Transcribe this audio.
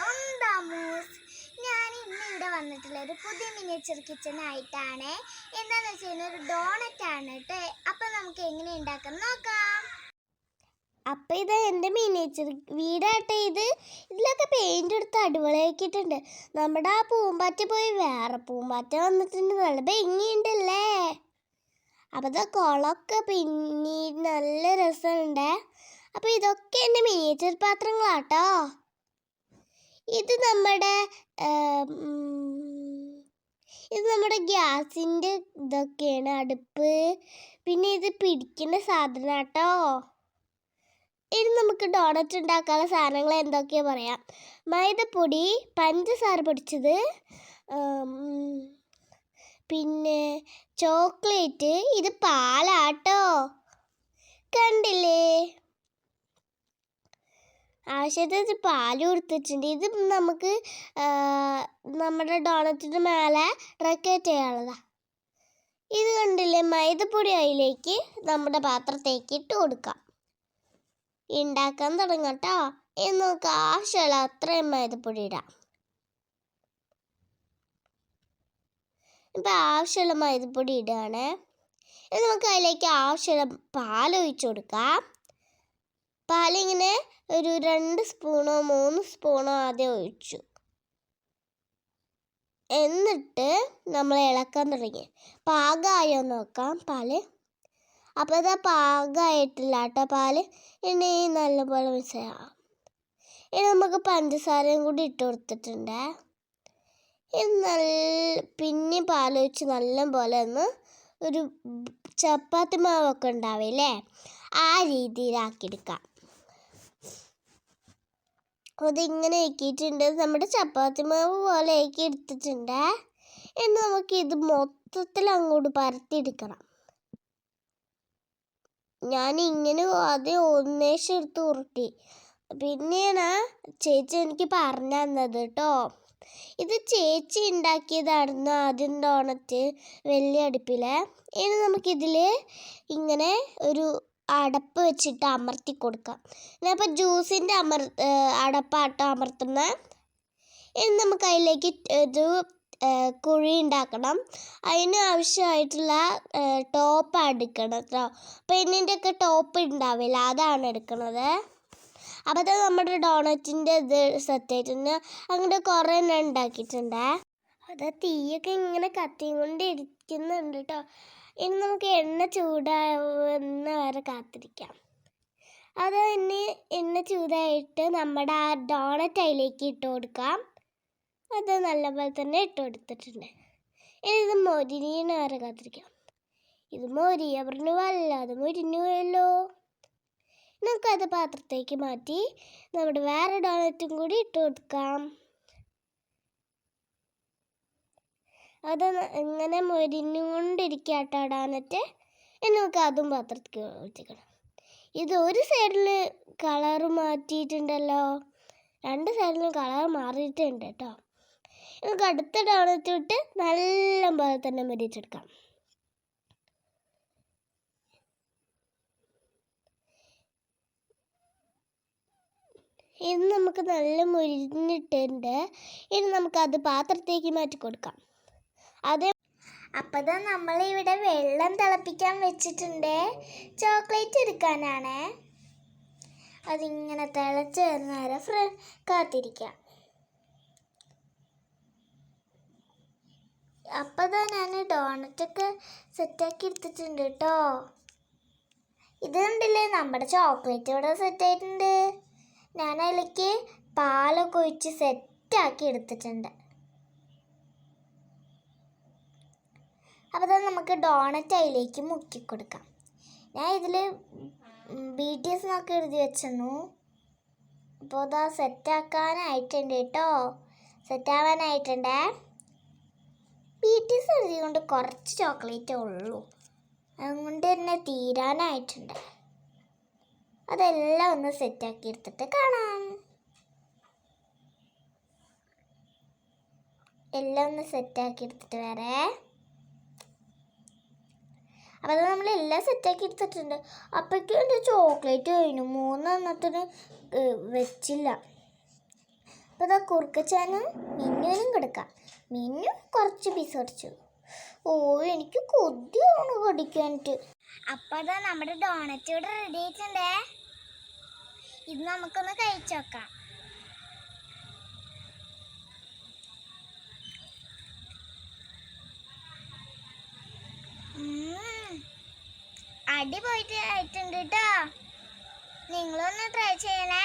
സ്വന്താമൂസ് ഞാൻ ഇന്നിവിടെ വന്നിട്ടുള്ള ഒരു പുതിയ മിനിയേച്ചർ കിച്ചൺ ആയിട്ടാണ്. എന്താന്ന് വെച്ച് കഴിഞ്ഞാൽ ഒരു ഡോണറ്റ് ആണ് കേട്ടോ അപ്പൊ നമുക്ക് എങ്ങനെ ഉണ്ടാക്കാൻ നോക്കാം. അപ്പൊ ഇത് എന്റെ മിനിയേച്ചർ വീടാട്ടെ ഇത്. ഇതിലൊക്കെ പെയിന്റ് എടുത്ത് അടിപൊളിയാക്കിയിട്ടുണ്ട്. നമ്മുടെ ആ പൂമ്പാറ്റ പോയി വേറെ പൂമ്പാറ്റ വന്നിട്ടുണ്ട്. നല്ല ഭംഗിയുണ്ടല്ലേ? അപ്പോൾ ഇത് കുളമൊക്കെ പിന്നീട് നല്ല രസമുണ്ട്. അപ്പോൾ ഇതൊക്കെ എന്റെ മിനിയേച്ചർ പാത്രങ്ങളാട്ടോ. ഇത് നമ്മുടെ ഇത് നമ്മുടെ ഗ്യാസിന്റെ ഇതൊക്കെയാണ് അടുപ്പ്. പിന്നെ ഇത് പിടിക്കുന്ന സാധനം കേട്ടോ ഇനി നമുക്ക് ഡോണറ്റ് ഉണ്ടാക്കാനുള്ള സാധനങ്ങൾ എന്തൊക്കെയാ പറയാം. മൈദപ്പൊടി പഞ്ചസാര പൊടിച്ചത് പിന്നെ ചോക്ലേറ്റ് ഇത് പാലാട്ടോ കണ്ടില്ലേ ആവശ്യത്തിന് പാൽ കൊടുത്തിട്ടുണ്ട്. ഇത് നമുക്ക് നമ്മുടെ ഡോണറ്റിന് മേലെ റക്കേറ്റ് ചെയ്യാനുള്ളതാ. ഇത് കണ്ടില്ലേ? മൈദപ്പൊടി അതിലേക്ക് നമ്മുടെ പാത്രത്തേക്ക് ഇട്ട് കൊടുക്കാം. ഉണ്ടാക്കാൻ തുടങ്ങട്ടോ. ഇനി നമുക്ക് ആവശ്യമുള്ള അത്രയും മൈദപ്പൊടി ഇടാം. ഇപ്പം ആവശ്യമുള്ള മൈദപ്പൊടി ഇടുകയാണ്. ഇത് നമുക്ക് അതിലേക്ക് ആവശ്യമുള്ള പാൽ ഒഴിച്ചു കൊടുക്കാം. പാലിങ്ങനെ ഒരു രണ്ട് സ്പൂണോ മൂന്ന് സ്പൂണോ ആദ്യം ഒഴിച്ചു. എന്നിട്ട് നമ്മൾ ഇളക്കാൻ തുടങ്ങി. പാകമായോ നോക്കാം പാൽ. അപ്പോൾ ഇതാ പാകമായിട്ടില്ല കേട്ടോ പാൽ. ഇനി നല്ലപോലെ മിക്സ് ചെയ്യാം. ഇനി നമുക്ക് പഞ്ചസാരയും കൂടി ഇട്ട് കൊടുത്തിട്ടുണ്ട്. ഇത് നല്ല പിന്നെ പാലൊഴിച്ച് നല്ലപോലെ ഒന്ന് ഒരു ചപ്പാത്തി മാവൊക്കെ ഉണ്ടാവില്ലേ? ആ രീതിയിലാക്കിയെടുക്കാം അതിങ്ങനെ ആക്കിയിട്ടുണ്ട് നമ്മുടെ ചപ്പാത്തി മാവ് പോലെ ആക്കി എടുത്തിട്ടുണ്ട്. ഇനി നമുക്ക് ഇത് മൊത്തത്തിൽ അങ്ങോട്ട് പരത്തിയെടുക്കണം. ഞാൻ ഇങ്ങനെ ആദ്യം ഒന്നേശം എടുത്ത് ഉരുട്ടി. പിന്നെയാണ് ചേച്ചി എനിക്ക് പറഞ്ഞു തന്നത് കേട്ടോ. ഇത് ചേച്ചി ഉണ്ടാക്കിയതായിരുന്നു ആദ്യം ഡോണറ്റ് വലിയ അടുപ്പിൽ ഇനി നമുക്കിതിൽ ഇങ്ങനെ ഒരു അടപ്പ് വെച്ചിട്ട് അമർത്തി കൊടുക്കാം. ഞാനിപ്പോൾ ജ്യൂസിന്റെ അമർ അടപ്പാട്ടം അമർത്തുന്ന. ഇനി നമുക്ക് അതിലേക്ക് ഏഹ് കുഴി ഉണ്ടാക്കണം. അതിന് ആവശ്യമായിട്ടുള്ള ടോപ്പ് എടുക്കണം കേട്ടോ. പെണ്ണിന്റെ ഒക്കെ ടോപ്പ് ഉണ്ടാവില്ല അതാണ് എടുക്കുന്നത് അപ്പോൾ അത് നമ്മുടെ ഡോണറ്റിന്റെ ഇത് സെറ്റ് ആയിട്ടുണ്ട്. അങ്ങനെ കുറേ എണ്ണം ഉണ്ടാക്കിയിട്ടുണ്ട്. അത് തീയൊക്കെ ഇങ്ങനെ കൊണ്ട് കേട്ടോ ഇനി നമുക്ക് എണ്ണ ചൂടാവുന്ന വരെ കാത്തിരിക്കാം. അത് ഇനി എണ്ണ ചൂടായിട്ട് നമ്മുടെ ആ ഡോണറ്റ് അതിലേക്ക് ഇട്ട് കൊടുക്കാം. അത് നല്ലപോലെ തന്നെ ഇട്ട് കൊടുത്തിട്ടുണ്ട്. ഇനി ഇത് മൊരിഞ്ഞ വരെ കാത്തിരിക്കാം. ഇത് മൊരിയ പറഞ്ഞു വല്ലാതെ മൊരിഞ്ഞു പോയല്ലോ നമുക്കത് പാത്രത്തേക്ക് മാറ്റി നമ്മുടെ വേറെ ഡോണറ്റും കൂടി ഇട്ട് കൊടുക്കാം. അത് ഇങ്ങനെ മൊരിഞ്ഞുകൊണ്ടിരിക്കാട്ടോ ഡോണറ്റ് ഇനി നമുക്ക് അതും പാത്രത്തിൽ ഒഴിച്ചിക്കണം ഇത് ഒരു സൈഡിൽ കളർ മാറ്റിയിട്ടുണ്ടല്ലോ. രണ്ട് സൈഡിലും കളർ മാറിയിട്ടുണ്ട് കേട്ടോ നമുക്ക് അടുത്ത ഡോണറ്റ് ഇട്ട് നല്ല പോലെ തന്നെ മുരിച്ചെടുക്കാം. ഇത് നമുക്ക് നല്ല മുരിഞ്ഞിട്ടുണ്ട്. ഇനി നമുക്കത് പാത്രത്തേക്ക് മാറ്റി കൊടുക്കാം അതേ അപ്പോൾ നമ്മളിവിടെ വെള്ളം തിളപ്പിക്കാൻ വെച്ചിട്ടുണ്ട്. ചോക്ലേറ്റ് എടുക്കാനാണ്. അതിങ്ങനെ തിളച്ച് വരുന്ന വരെ ഫ്ര കാത്തിരിക്കാം. അപ്പോൾ തന്നെ ഞാൻ ഡോണറ്റൊക്കെ സെറ്റാക്കി എടുത്തിട്ടുണ്ട് കേട്ടോ ഇത് കണ്ടില്ലേ? നമ്മുടെ ചോക്ലേറ്റ് ഇവിടെ സെറ്റായിട്ടുണ്ട് ഞാൻ അതിലേക്ക് പാലൊക്കെ ഒഴിച്ച് സെറ്റാക്കി എടുത്തിട്ടുണ്ട്. അപ്പോൾ അത് നമുക്ക് ഡോണറ്റ് അതിലേക്ക് മുക്കി കൊടുക്കാം ഞാൻ ഇതിൽ ബി ടി എസ് എന്നൊക്കെ എഴുതി വെച്ചെന്നു അപ്പോൾ അതാ സെറ്റാക്കാനായിട്ടുണ്ട് കേട്ടോ. സെറ്റാവാനായിട്ടുണ്ടേ. ബി ടി എസ് എഴുതിയതുകൊണ്ട് കുറച്ച് ചോക്ലേറ്റേ ഉള്ളൂ. അതുകൊണ്ട് തന്നെ തീരാനായിട്ടുണ്ട്. അതെല്ലാം ഒന്ന് സെറ്റാക്കി എടുത്തിട്ട് കാണാം. എല്ലാം ഒന്ന് സെറ്റാക്കി എടുത്തിട്ട് വരേ അപ്പോൾ അത് നമ്മൾ എല്ലാം സെറ്റാക്കി എടുത്തിട്ടുണ്ട്. അപ്പോഴേക്കും എന്റെ ചോക്ലേറ്റ് കഴിഞ്ഞു. മൂന്നെണ്ണത്തിന് വെച്ചില്ല. അപ്പോൾ ഇതാ കുറുക്കച്ചാനും മിന്നുവിനും കൊടുക്കാം. മിന്നു കുറച്ച് പീസ് ഓ എനിക്ക് കൊതിയാണ് കടിക്കാനിട്ട് അപ്പോൾ അതാ നമ്മുടെ ഡോണറ്റ് ഇവിടെ റെഡി ആയിട്ടുണ്ടേ. ഇത് നമുക്കൊന്ന് കഴിച്ചു നോക്കാം. അടിപൊളിയിട്ട് ആയിട്ടുണ്ട് കേട്ടോ. നിങ്ങളൊന്ന് ട്രൈ ചെയ്യണേ.